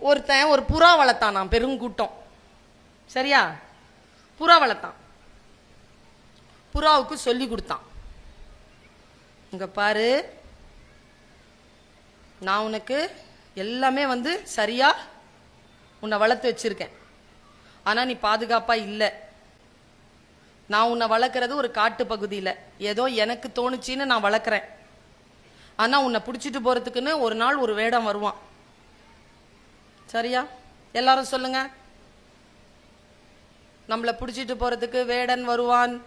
ஒருத்தன் ஒரு புறா வளர்த்தான் நான் பெருங்கூட்டம். சரியா? புறா வளர்த்தான். புறாவுக்கு சொல்லி கொடுத்தான். இங்கே பாரு. நான் உனக்கு எல்லாமே வந்து சரியா உன்னை வளர்த்து வச்சிருக்கேன். ஆனால் நீ பாதுகாப்பாக இல்லை. நான் உன்னை வளர்க்குறது ஒரு காட்டு பகுதியில். ஏதோ எனக்கு தோணுச்சின்னு நான் வளர்க்குறேன். ஆனால் உன்னை பிடிச்சிட்டு போகிறதுக்குன்னு ஒரு நாள் ஒரு வேடம் வருவான். சரியா? எல்லாரும் சொல்லுங்க. நம்மளை பிடிச்சிட்டு போறதுக்கு வேடன் வருவான்.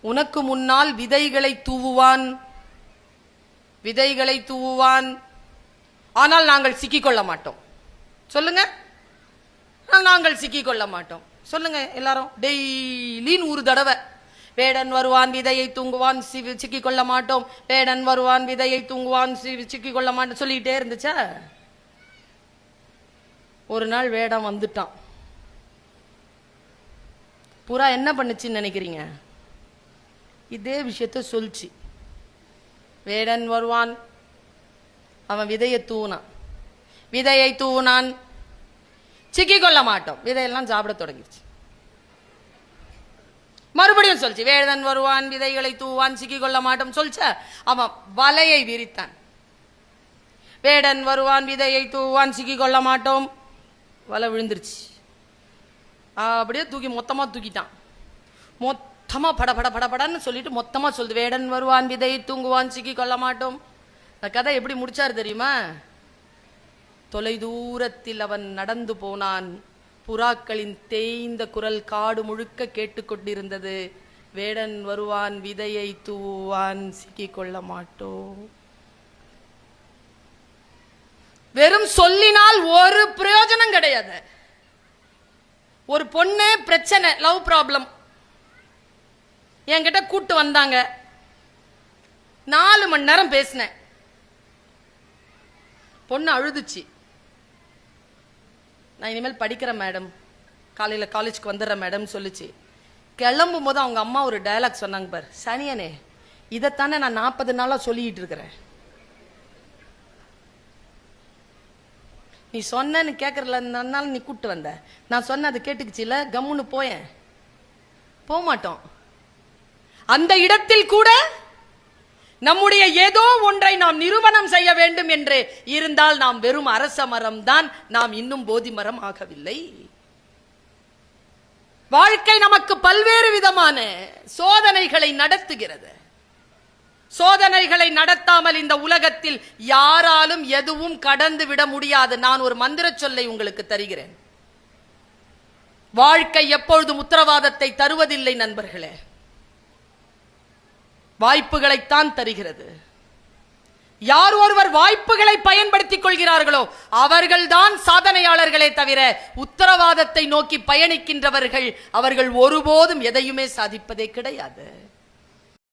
உனக்கு முன்னால் விதைகளை தூவுவான். விதைகளை தூவுவான். ஆனால் நாங்கள் சிக்கிக்கொள்ள மாட்டோம். சொல்லுங்க. நாங்கள் சிக்கிக்கொள்ள மாட்டோம். சொல்லுங்க எல்லாரும். டெய்லின்னு ஒரு தடவை. வேடன் வருவான் விதையை தூங்குவான் சிவி சிக்கிக்கொள்ள மாட்டோம். வேடன் வருவான் விதையை தூங்குவான் சிவி சிக்கிக்கொள்ள மாட்டோம். சொல்லிக்கிட்டே இருந்துச்சா? ஒரு நாள் வேடம் வந்துட்டான். புறா என்ன பண்ணுச்சுன்னு நினைக்கிறீங்க? இதே விஷயத்த சொல்லுச்சு. வேடன் வருவான் அவன் விதையை தூவினான். விதையை தூவினான் சிக்கிக்கொள்ள மாட்டோம். விதையெல்லாம் சாப்பிட தொடங்கிடுச்சு மறுபடியும் சொல்லிச்சு வேடன் வருவான் விதைகளை தூவான் சிக்கிக்கொள்ள மாட்டோம் சொல்ச்ச. அவன் வலையை விரித்தான். வேடன் வருவான் விதையை தூவான் சிக்கிக்கொள்ள மாட்டோம் வலை விழுந்துருச்சு. அப்படியே தூக்கி மொத்தமா தூக்கிட்டான். மொத்தமா பட பட பட படன்னு சொல்லிட்டு மொத்தமா சொல்லுது வேடன் வருவான் விதையை தூங்குவான் சிக்கிக்கொள்ள மாட்டோம். அந்த கதை எப்படி முடிச்சாரு தெரியுமா? தொலைதூரத்தில் அவன் நடந்து போனான். புறாக்களின் தேய்ந்த குரல் காடு முழுக்க கேட்டுக்கொண்டிருந்தது. வேடன் வருவான் விதையை தூவான் சிக்கிக்கொள்ள மாட்டோம். வெறும் சொல்லினால் ஒரு பிரயோஜனம் கிடையாது. ஒரு பொண்ணு பிரச்சனை லவ் ப்ராப்ளம் என்கிட்ட கூட்டு வந்தாங்க. நாலு மணி நேரம் பேசினேன். பொண்ணு அழுதுச்சு. நான் இனிமேல் படிக்கிறேன் மேடம் காலையில் காலேஜ்க்கு வந்துடுறேன் மேடம் சொல்லிச்சு. கிளம்பும் போது அவங்க அம்மா ஒரு டயலாக் சொன்னாங்க பார். சனியனே இதைத்தானே நான் நாற்பது நாளாக சொல்லிட்டு இருக்கிறேன். நீ சொன்னேன்னு கேட்கறதுனால நீ கூப்பிட்டு வந்த. நான் சொன்ன அது கேட்டுக்குச்சுல கம்முன்னு போயேன். போக மாட்டோம் அந்த இடத்தில் கூட நம்முடைய ஏதோ ஒன்றை நாம் நிறுவனம் செய்ய வேண்டும் என்று இருந்தால் நாம் வெறும் அரச மரம் தான் நாம் இன்னும் போதி மரம் ஆகவில்லை. வாழ்க்கை நமக்கு பல்வேறு விதமான சோதனைகளை நடத்துகிறது. சோதனைகளை நடத்தாமல் இந்த உலகத்தில் யாராலும் எதுவும் கடந்து விட முடியாது. நான் ஒரு மந்திர சொல்லை உங்களுக்கு தருகிறேன். வாழ்க்கை எப்பொழுதும் உத்தரவாதத்தை தருவதில்லை நண்பர்களே. வாய்ப்புகளைத்தான் தருகிறது. யார் ஒருவர் வாய்ப்புகளை பயன்படுத்திக் கொள்கிறார்களோ அவர்கள்தான் சாதனையாளர்களே தவிர உத்தரவாதத்தை நோக்கி பயணிக்கின்றவர்கள் அவர்கள் ஒருபோதும் எதையுமே சாதிப்பதே கிடையாது.